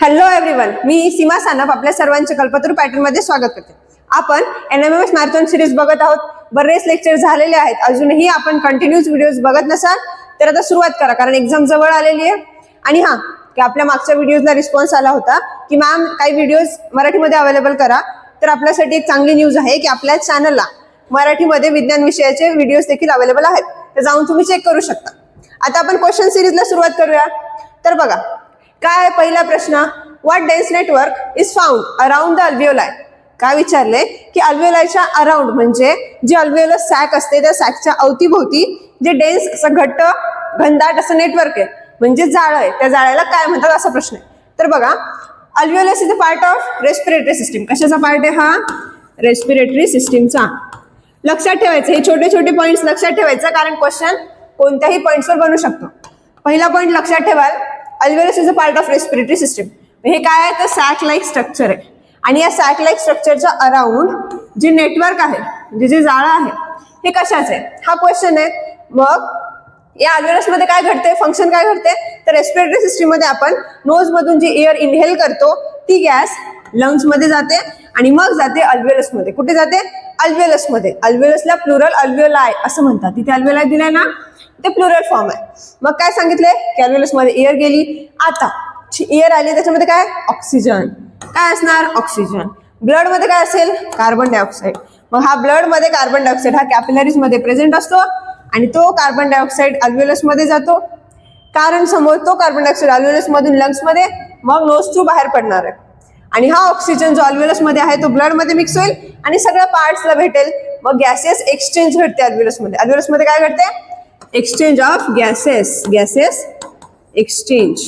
Hello everyone मी सीमा सानप आपल्या सर्वांचे कल्पतरू पॅटर्नमध्ये स्वागत करते. आपण N M M S marathon series बघत आहोत. बरेच लेक्चर झालेले आहेत. अजूनही आपण कंटिन्यूस व्हिडिओज बघत नसाल तर आता सुरुवात करा कारण एक्झाम जवळ आलेली आहे. आणि हा की आपल्या मागच्या व्हिडिओजला रिस्पॉन्स आला होता की मॅम काही व्हिडिओज मराठीमध्ये अवेलेबल करा. तर आपल्यासाठी एक चांगली न्यूज आहे की आपल्या चॅनलला मराठीमध्ये विज्ञान विषयाचे व्हिडिओज देखील अवेलेबल आहेत. तर जाऊन तुम्ही चेक करू शकता. आता आपण क्वेश्चन सिरीजला सुरुवात करूया. तर बघा काय आहे पहिला प्रश्न? What dense network is found around the alveoli काय विचारले? की अल्विओलायच्या अराउंड म्हणजे जे अल्विओलस सॅक असते त्या सॅकच्या अवतीभोवती जे डेन्स असं घट्ट घनदाट असं नेटवर्क आहे म्हणजे जाळ आहे त्या जाळ्याला काय म्हणतात असा प्रश्न आहे. तर बघा alveolus is a part of respiratory system कशाचा पार्ट आहे हा? रेस्पिरेटरी सिस्टीमचा लक्षात ठेवायचं. हे छोटे छोटे पॉईंट्स लक्षात ठेवायचं कारण क्वेश्चन कोणत्याही पॉईंट्सवर बनू शकतो. पहिला पॉईंट लक्षात ठेवाल alveolus is a part of respiratory system हे काय आहे? तर सॅक लाईक स्ट्रक्चर आहे. आणि या सॅक लाईक स्ट्रक्चरच्या अराउंड जे नेटवर्क आहे म्हणजे जे जाळं आहे हे कशाचं आहे? हा क्वेश्चन आहे. मग या अल्वेलसमध्ये काय घडते फंक्शन काय घडते तर रेस्पिरेटरी सिस्टीममध्ये आपण नोज मधून जी एअर इनहेल करतो ती गॅस लंग्समध्ये जाते आणि मग जाते अल्वेरसमध्ये कुठे जाते? अल्वेलसमध्ये. अल्वेलसला प्लुरल अल्वेलाय असं म्हणतात. तिथे अल्वेलाय दिलाय ना ते प्लुरल फॉर्म आहे. मग काय सांगितलंय? की अल्वेलसमध्ये एअर गेली. आता एअर आली त्याच्यामध्ये काय? ऑक्सिजन काय असणार? ऑक्सिजन ब्लडमध्ये काय असेल? कार्बन डायऑक्साईड मग हा ब्लडमध्ये कार्बन डायऑक्साईड हा कॅपिलरीजमध्ये प्रेझेंट असतो आणि तो कार्बन डायऑक्साईड अल्वेलसमध्ये जातो. कारण समोर तो कार्बन डायऑक्साईड अल्वेलस मधून लंग्समध्ये मग नोज टू बाहेर पडणार आहे. आणि हा ऑक्सिजन जो अल्वेलसमध्ये आहे तो ब्लडमध्ये मिक्स होईल आणि सगळ्या पार्ट्सला भेटेल. मग गॅसेस एक्सचेंज घडते अल्वेलसमध्ये. अल्वेलसमध्ये काय घडते? Exchange of gases gases exchange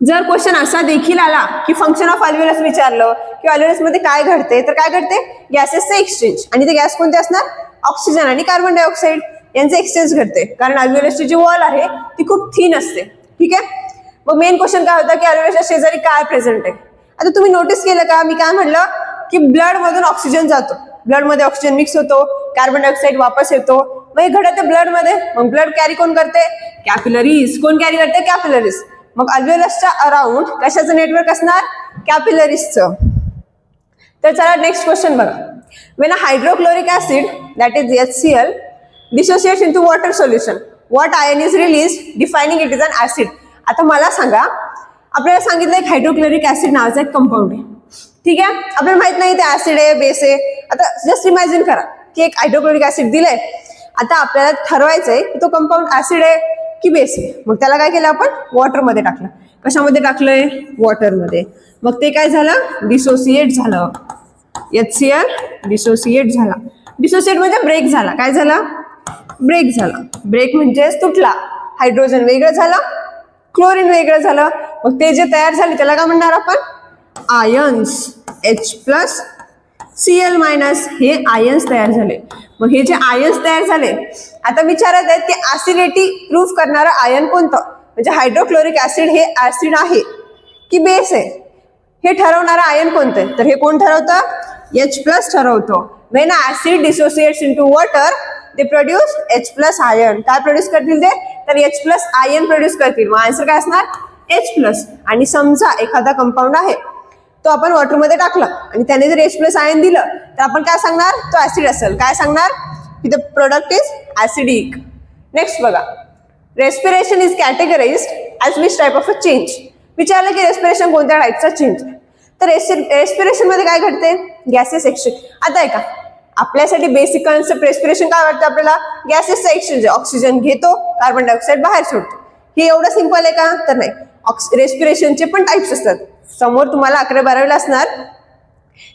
जर क्वेश्चन असा देखील आला की फंक्शन ऑफ अल्वेलस विचारलं की अल्वेलसमध्ये काय घडते तर काय घडते? गॅसेसचं एक्सचेंज आणि ते गॅस कोणते असणार? ऑक्सिजन आणि कार्बन डायऑक्साईड यांचे एक्सचेंज घडते. कारण अल्वेलसची जी वॉल आहे ती खूप थीन असते. ठीक आहे? मग मेन क्वेश्चन काय होता की अल्वेलसच्या शेजारी काय प्रेझेंट आहे? आता तुम्ही नोटीस केलं का? मी काय म्हणलं की ब्लड मधून ऑक्सिजन जातो. ब्लडमध्ये ऑक्सिजन मिक्स होतो कार्बन डायऑक्साईड वापस येतो. मग हे घडते ब्लडमध्ये. मग ब्लड कॅरी कोण करते? कॅपिलरीज कोण कॅरी करते? कॅपिलरीज मग अल्वेलसच्या अराउंड कशाचं नेटवर्क असणार? कॅपिलरीजचं तर चला नेक्स्ट क्वेश्चन बघा. When a hydrochloric acid that is H C L dissociates to water solution what ion is release defining it is an acid आता मला सांगा आपल्याला सांगितलं एक हायड्रोक्लोरिक ऍसिड नावाचा एक कंपाऊंड आहे. ठीक आहे? आपल्याला माहीत नाही ते ऍसिड आहे बेस आहे. आता जस्ट इमॅजिन करा की एक हायड्रोक्लोरिक ऍसिड दिलंय. आता आपल्याला ठरवायचंय की तो कंपाऊंड ऍसिड आहे की बेस आहे. मग त्याला काय केलं आपण? वॉटरमध्ये टाकलं. कशामध्ये टाकलंय? वॉटरमध्ये मग ते काय झालं? डिसोसिएट झालं. एच सी एल डिसोसिएट झाला. डिसोसिएट म्हणजे ब्रेक झाला. काय झाला? ब्रेक झाला. ब्रेक म्हणजेच तुटला. हायड्रोजन वेगळं झालं. क्लोरीन वेगळं झालं. मग ते जे तयार झाले त्याला काय म्हणणार आपण? Ions H plus C L minus हे आयन्स तयार झाले. मग हे जे आयन्स तयार झाले आता विचारत आहेत की ऍसिडिटी प्रूफ करणारं आयन कोणतं? म्हणजे हायड्रोक्लोरिक ऍसिड हे ऍसिड आहे की बेस आहे? हे ठरवणारं आयन कोणतं? आहे तर हे कोण ठरवतं? एच प्लस ठरवतो. When acid dissociates into water ते प्रोड्यूस एच प्लस आयन काय प्रोड्यूस करतील ते? तर एच प्लस आयन प्रोड्यूस करतील. मग आन्सर काय असणार? एच प्लस आणि समजा एखादा कंपाऊंड आहे तो आपण वॉटरमध्ये टाकला आणि त्याने जर एच प्लस आयन दिलं तर आपण काय सांगणार? तो ऍसिड असेल. काय सांगणार? की the product is acidic next बघा. Respiration is categorize as which type of a change विचारलं की रेस्पिरेशन कोणत्या टाईपचा चेंज तर रेस्पिरेशनमध्ये काय घडते? गॅसेस एक्सचेंज आता आहे का आपल्यासाठी बेसिक कन्सेप्ट रेस्पिरेशन काय वाटतं आपल्याला? गॅसेसचा एक्सचेंज आहे. ऑक्सिजन घेतो कार्बन डायऑक्साईड बाहेर सोडतो. हे एवढं सिंपल आहे का? तर नाही. रेस्पिरेशनचे पण टाईप्स असतात. समोर तुम्हाला अकरा बारावीला असणार.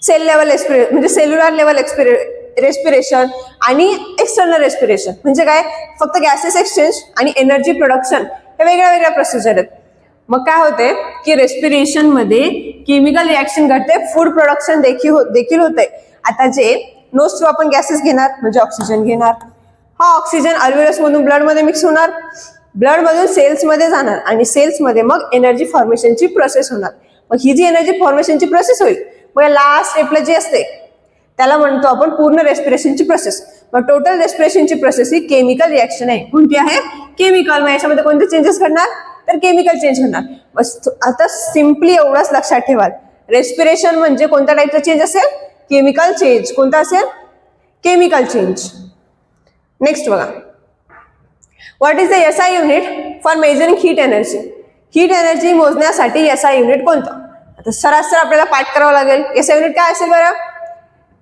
सेल लेवल एक्सपिरे म्हणजे सेल्युलर लेवल एक्सपिरे रेस्पिरेशन आणि एक्सटर्नल रेस्पिरेशन म्हणजे काय? फक्त गॅसेस एक्सचेंज आणि एनर्जी प्रोडक्शन हे वेगळ्या वेगळ्या प्रोसिजर आहेत. मग काय होते की रेस्पिरेशनमध्ये केमिकल रिॲक्शन घडते फूड प्रोडक्शन देखील हो देखील होते आता जे नोज थ्रू आपण गॅसेस घेणार म्हणजे ऑक्सिजन घेणार. हा ऑक्सिजन अल्वेलस मधून मिक्स होणार. ब्लडमधून सेल्समध्ये जाणार आणि सेल्समध्ये मग एनर्जी फॉर्मेशनची प्रोसेस होणार. मग ही जी एनर्जी फॉर्मेशनची प्रोसेस होईल मग या लास्ट स्टेपला जी असते त्याला म्हणतो आपण पूर्ण रेस्पिरेशनची प्रोसेस मग टोटल रेस्पिरेशनची प्रोसेस ही केमिकल रिॲक्शन आहे. कोणती आहे? केमिकल मग याच्यामध्ये कोणते चेंजेस घडणार? तर केमिकल चेंज होणार बस आता सिम्पली एवढंच लक्षात ठेवाल. रेस्पिरेशन म्हणजे कोणत्या टाईपचा चेंज असेल? Chemical change. कोणता असेल? Chemical change. नेक्स्ट बघा. What is the S I unit for measuring heat energy heat energy मोजण्यासाठी एस आय युनिट कोणतं? आता सरासर आपल्याला पाठ करावं लागेल. एस आय युनिट काय असेल बरं?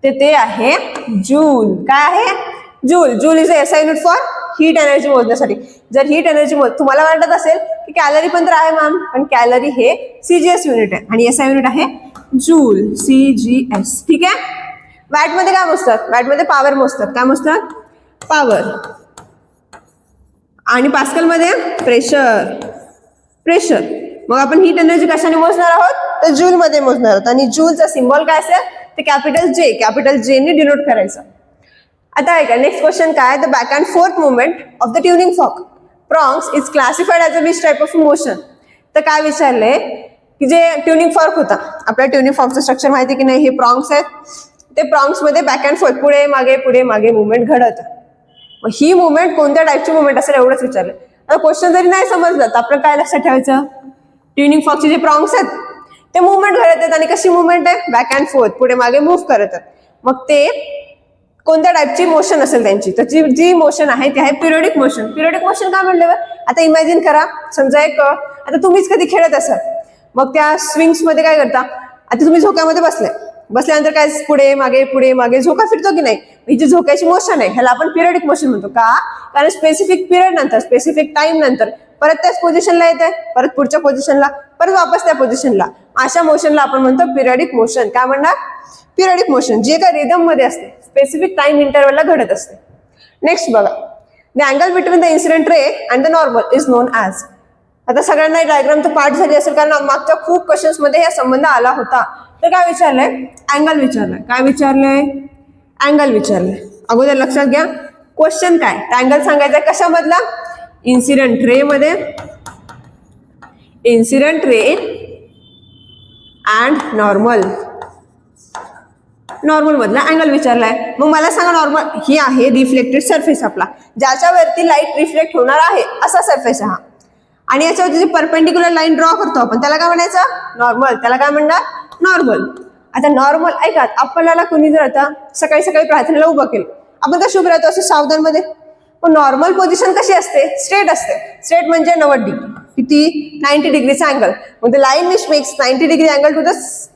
ते ते आहे जूल. काय आहे? Joule. Joule is S I unit for heat energy मोजण्यासाठी. जर हीट एनर्जी मोज तुम्हाला वाटत असेल की कॅलरी पण तर आहे मॅम पण कॅलरी हे सीजीएस युनिट आहे. आणि एस आय युनिट आहे जूल सी जी एस ठीक आहे? वॅटमध्ये काय मोजतात? वॅटमध्ये पॉवर मोजतात. काय मोजतात? पॉवर आणि पास्कलमध्ये प्रेशर प्रेशर मग आपण हीट एनर्जी कशाने मोजणार आहोत? तर जूलमध्ये मोजणार आहोत. आणि जूलचा सिम्बॉल काय असेल? तर कॅपिटल जे कॅपिटल जे ने डिनोट करायचं. आता ऐका नेक्स्ट क्वेश्चन काय the back and forth movement of the tuning fork prongs is classified as a which type of motion तर काय विचारलंय? की जे ट्युनिंग फॉर्क होता. आपल्या ट्युनिंग फॉर्कचं स्ट्रक्चर माहिती की नाही? हे प्रॉंग्स आहेत. ते प्रॉंग्समध्ये बॅक अँड फोर्थ पुढे मागे पुढे मागे मुवमेंट घडत. मग ही मुवमेंट कोणत्या टाईपची मुवमेंट असेल एवढंच विचारलं. आता क्वेश्चन जरी नाही समजलं तर आपलं काय लक्षात ठेवायचं? ट्युनिंग फॉर्कचे जे प्रॉंग्स आहेत ते मुवमेंट घडत आहेत आणि कशी मुवमेंट आहे? बॅक अँड फोर्थ पुढे मागे मूव्ह करत आहेत. मग ते कोणत्या टाईपची मोशन असेल त्यांची? तर जी जी मोशन आहे ती आहे पिरियडिक मोशन पिरियडिक मोशन का म्हणल्यावर आता इमॅजिन करा. समजा एक आता तुम्हीच कधी खेळत असाल. मग त्या स्विंग्समध्ये काय करता? आता तुम्ही झोक्यामध्ये बसले. बसल्यानंतर काय? पुढे मागे पुढे मागे. झोका फिरतो की नाही? ही जी झोक्याची मोशन आहे. ह्याला आपण पिरियडिक मोशन म्हणतो. का? कारण स्पेसिफिक पिरियड नंतर स्पेसिफिक टाइम नंतर परत त्याच पोझिशनला येते परत पुढच्या पोझिशनला परत वापस त्या पोझिशनला अशा मोशनला आपण म्हणतो पिरियडिक मोशन काय म्हणणार? पिरियडिक मोशन जे काय रिदममध्ये असते स्पेसिफिक टाइम इंटरवलला घडत असते. नेक्स्ट बघा. The angle between the incident ray and the normal is known as आता सगळ्यांना डायग्राम तर पाठ झाली असेल कारण मागच्या खूप क्वेश्चन्समध्ये हा संबंध आला होता. तर काय विचारलंय? अँगल विचारलंय. काय विचारलंय? अँगल विचारलंय. अगोदर लक्षात घ्या. क्वेश्चन काय? अँगल सांगायचा कशामधला? इन्सिडेंट रे मध्ये. Incident ray and normal normal मधला अँगल विचारलाय. मग मला सांगा नॉर्मल ही आहे रिफ्लेक्टेड सरफेस आपला. ज्याच्यावरती लाइट रिफ्लेक्ट होणार आहे असा सरफेस आहे हा. आणि याच्यावरती जे परपेंडिक्युलर लाईन ड्रॉ करतो आपण. त्याला काय म्हणायचं? नॉर्मल त्याला काय म्हणणार? नॉर्मल आता नॉर्मल ऐका आपल्याला कुणी जर आता सकाळी सकाळी प्रार्थनेला उभं केलं. आपण कशी उभं राहतो असं सावधानमध्ये. पण नॉर्मल पोझिशन कशी असते? स्ट्रेट असते. स्ट्रेट म्हणजे नव्वद डिग्री किती? नाईन्टी डिग्रीचा अँगल मग line which makes ninety degree angle to the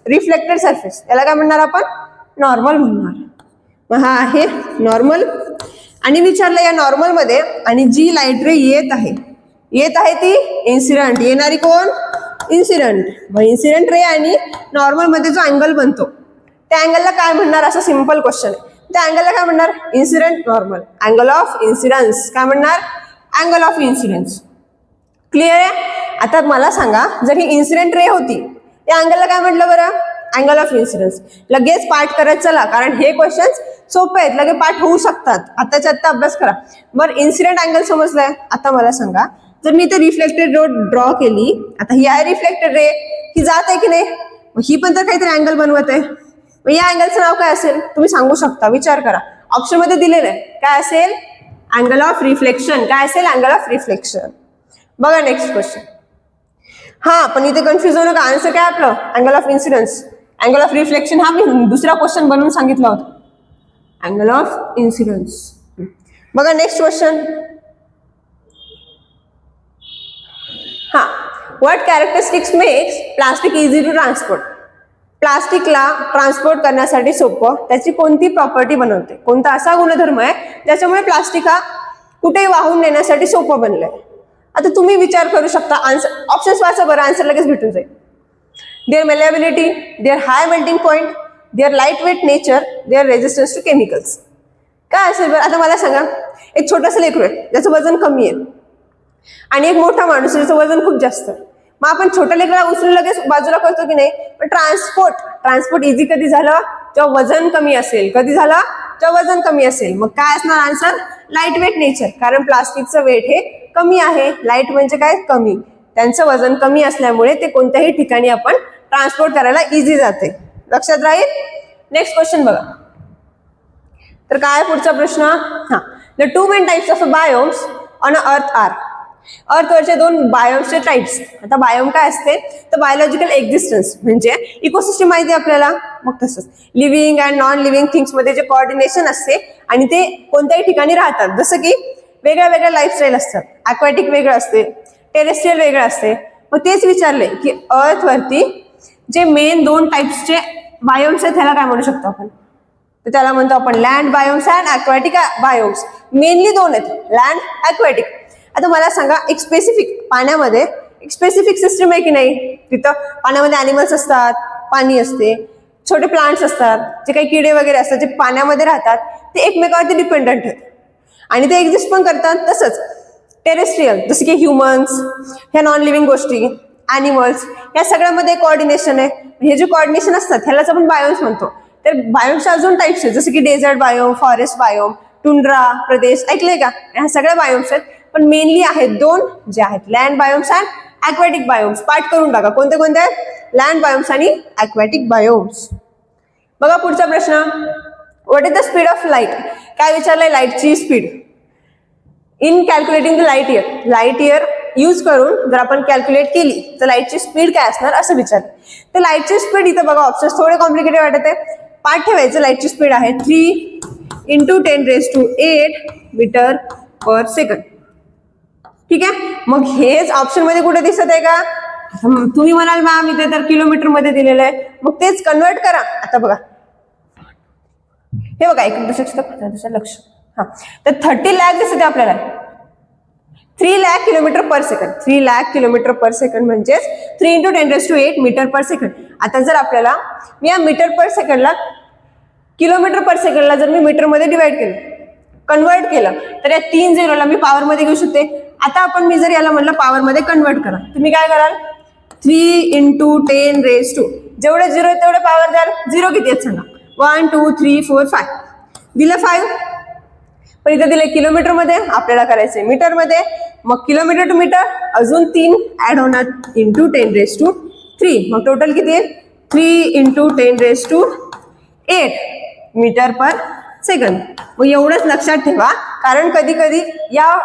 reflected surface याला काय म्हणणार आपण? नॉर्मल म्हणणार. मग हा आहे नॉर्मल आणि विचारलं या नॉर्मलमध्ये आणि जी लाइट रे येत आहे येत आहे ती इन्सिडंट येणारी कोण? इन्सिडंट इन्सिडंट रे आणि नॉर्मलमध्ये जो अँगल बनतो. त्या अँगलला काय म्हणणार? असं सिंपल क्वेश्चन आहे. त्या अँगलला काय म्हणणार? Incident normal angle of incidence काय म्हणणार? अँगल ऑफ इन्सिडन्स क्लिअर आहे? आता मला सांगा जर ही इन्सिडेंट रे होती या अँगलला काय म्हटलं बरं? अँगल ऑफ इन्सिडन्स लगेच पाठ करत चला कारण हे क्वेश्चन सोपे आहेत. लगेच पाठ होऊ शकतात. आताच्या आत्ता अभ्यास करा. बरं इन्सिडेंट अँगल समजलाय. आता मला सांगा जर मी इथे रिफ्लेक्टेड रोड ड्रॉ केली. आता ही आहे रिफ्लेक्टेड रे ही जात आहे की नाही? मग ही पण तर काहीतरी अँगल बनवत आहे. मग या अँगलचं नाव काय असेल? तुम्ही सांगू शकता. विचार करा. ऑप्शनमध्ये दिलेलं आहे. काय असेल? अँगल ऑफ रिफ्लेक्शन काय असेल? अँगल ऑफ रिफ्लेक्शन बघा नेक्स्ट क्वेश्चन हा पण इथे कन्फ्युज होऊ नका आन्सर काय आपलं? Angle of incidence angle of reflection हा मी दुसरा क्वेश्चन बनवून सांगितला होता. अँगल ऑफ इन्सिडन्स बघा नेक्स्ट क्वेश्चन हां. What characteristics makes plastic easy to transport प्लास्टिकला transport करण्यासाठी सोपं. त्याची कोणती प्रॉपर्टी बनवते? कोणता असा गुणधर्म आहे ज्याच्यामुळे प्लास्टिक हा कुठेही वाहून नेण्यासाठी सोपं बनलंय? आता तुम्ही विचार करू शकता. आन्सर ऑप्शन्स वाचा बरं. आन्सर लगेच भेटून जाईल. Their malleability their high melting point their light weight nature their resistance to chemicals काय असेल बरं? आता मला सांगा. एक छोटंसं लेकरू आहे. ज्याचं वजन कमी आहे. आणि एक मोठा माणूस त्याचं वजन खूप जास्त मग आपण छोट्या लेकराला उचलून लगेच बाजूला करतो की नाही? पण ट्रान्सपोर्ट ट्रान्सपोर्ट इझी कधी झालं? जेव्हा वजन कमी असेल. कधी झालं? जेव्हा वजन कमी असेल. मग काय असणार आन्सर लाइट वेट नेचर कारण प्लास्टिकचं वेट हे कमी आहे. लाइट म्हणजे काय? कमी. त्यांचं वजन कमी असल्यामुळे ते कोणत्याही ठिकाणी आपण ट्रान्सपोर्ट करायला इझी जाते. लक्षात राहील? नेक्स्ट क्वेश्चन बघा. तर काय पुढचा प्रश्न? हा. The two main types of biomes on earth are अर्थवरचे दोन बायोमचे टाइप्स आता बायोम काय असते? तर बायोलॉजिकल एक्झिस्टन्स म्हणजे इकोसिस्टम माहिती आपल्याला? मग तसंच. लिव्हिंग अँड नॉन लिव्हिंग थिंग्समध्ये जे कॉर्डिनेशन असते आणि ते कोणत्याही ठिकाणी राहतात. जसं की वेगळ्या वेगळ्या लाईफस्टाईल असतात. अॅक्वॅटिक वेगळं असते. टेरेस्ट्रियल वेगळं असते. मग तेच विचारले की अर्थवरती जे मेन दोन टाइप्सचे बायोम्स आहेत त्याला काय म्हणू शकतो आपण? तर त्याला म्हणतो आपण land biomes and aquatic biomes mainly दोन आहेत. लँड अॅक्वॅटिक आता मला सांगा एक स्पेसिफिक पाण्यामध्ये एक स्पेसिफिक सिस्टम आहे की नाही? तिथं पाण्यामध्ये अॅनिमल्स असतात पाणी असते छोटे प्लांट्स असतात जे काही किडे वगैरे असतात जे पाण्यामध्ये राहतात ते एकमेकावरती डिपेंडंट आहेत. आणि ते एक्झिस्ट पण करतात तसंच. टेरेस्ट्रियल जसे की ह्युमन्स ह्या नॉन लिव्हिंग गोष्टी अॅनिमल्स या सगळ्यामध्ये कॉर्डिनेशन आहे. हे जे कॉर्डिनेशन असतात ह्यालाच आपण बायोम्स म्हणतो. तर बायोम्सच्या अजून टाईप्स आहेत जसं की desert biome forest biome tundra प्रदेश ऐकले का? ह्या सगळ्या बायोम्स आहेत. पण मेनली आहेत दोन जे आहेत. Land biomes and aquatic biomes पाठ करून टाका. कोणते कोणते? आहेत लँड बायोम्स आणि अक्वॅटिक बायोम्स बघा पुढचा प्रश्न. What is the speed of light काय विचारलंय? लाईटची speed in calculating the light year light year use करून जर आपण कॅल्क्युलेट केली तर लाईटची स्पीड काय असणार? असं विचारलं तर लाईटची स्पीड इथं बघा ऑप्शन थोडे कॉम्प्लिकेटेड वाटत आहे पाठ ठेवायचं लाईटची स्पीड आहे three into ten raise to eight metre per second ठीक आहे? मग हेच ऑप्शनमध्ये कुठे दिसत आहे का? तुम्ही म्हणाल मॅम इथे तर किलोमीटरमध्ये दिलेलं आहे. मग तेच कन्वर्ट करा. आता बघा. हे बघा एक दशक लक्ष हा. तर थर्टी लॅक दिसते आपल्याला. Three lakh kilometre per second three lakh kilometre per second म्हणजेच three into ten raise to eight metre per second आता जर आपल्याला मी या मीटर पर सेकंडला किलोमीटर पर सेकंडला जर मी मीटरमध्ये डिवाइड केलं कन्वर्ट केलं तर या तीन झिरोला मी पॉवरमध्ये घेऊ शकते. आता आपण मी जर याला म्हटलं पॉवरमध्ये कन्वर्ट करा. तुम्ही काय कराल? Three into ten raise to जेवढे झिरो आहे तेवढे पॉवर द्याल. झिरो किती आहेत सांगा? One two three four five दिलं फाईव्ह पण इथं दिले किलोमीटरमध्ये आपल्याला करायचंय आहे मीटरमध्ये मग किलोमीटर टू मीटर अजून तीन ऍड होणार into ten raise to three मग टोटल किती आहे? Three into ten raise to eight metre per second मग एवढंच लक्षात ठेवा. कारण कधी कधी या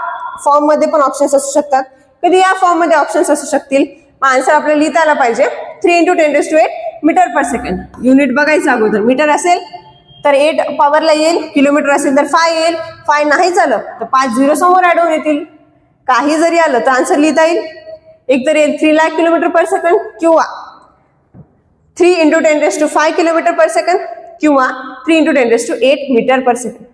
फॉर्ममध्ये पण ऑप्शन्स असू शकतात. कधी या फॉर्ममध्ये ऑप्शन्स असू शकतील? आन्सर आपल्याला लिहिता आला पाहिजे. Three into ten to eight metre per second unit बघायचं अगोदर. मीटर असेल तर एट पॉवरला येईल. किलोमीटर असेल तर फाय येईल. फाय नाही आलं तर पाच झिरो समोर अडवून येतील. काही जरी आलं तर आन्सर लिहिता येईल. एक तर येईल three lakh kilometre per second किंवा three into ten raise to five kilometre per second किंवा three into ten raise to eight metre per second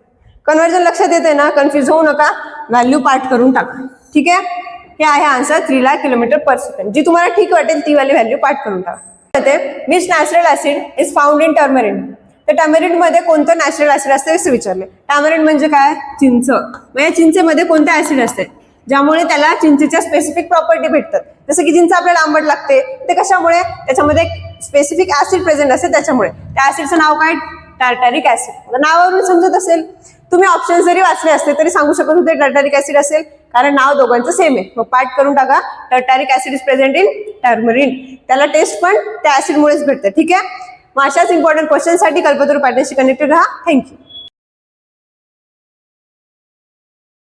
conversion लक्षात येते ना? कन्फ्युज होऊ नका. व्हॅल्यू पाठ करून टाका. ठीक आहे? हे आहे answer three lakh kilometre per second जी तुम्हाला ठीक वाटेल ती वाली व्हॅल्यू पाठ करून टाका. Which natural acid is found in tamarind तर टॅमेरिनमध्ये कोणतं नॅचरल ऍसिड असते असं विचारले टॅमेरिन म्हणजे काय? चिंच. मग या चिंचेमध्ये कोणतं ऍसिड असते? ज्यामुळे त्याला चिंचेच्या स्पेसिफिक प्रॉपर्टी भेटतात. जसं की चिंच आपल्याला आंबट लागते ते कशामुळे? त्याच्यामध्ये एक स्पेसिफिक ऍसिड प्रेझेंट असते त्याच्यामुळे. त्या ऍसिडचं नाव काय? टार्टॅरिक ऍसिड नावावरून समजत असेल. तुम्ही ऑप्शन जरी वाचले असते तरी सांगू शकत होते टर्टारिक ऍसिड असेल. कारण नाव दोघांचं सेम आहे. मग पाठ करून टाका. Tartaric acid is present in tamarind त्याला टेस्ट पण त्या ऍसिडमुळेच भेटतं. ठीक आहे? मग अशाच इम्पॉर्टंट क्वेश्चनसाठी कल्पतरू पॅटर्नशी कनेक्टेड राहा. Thank you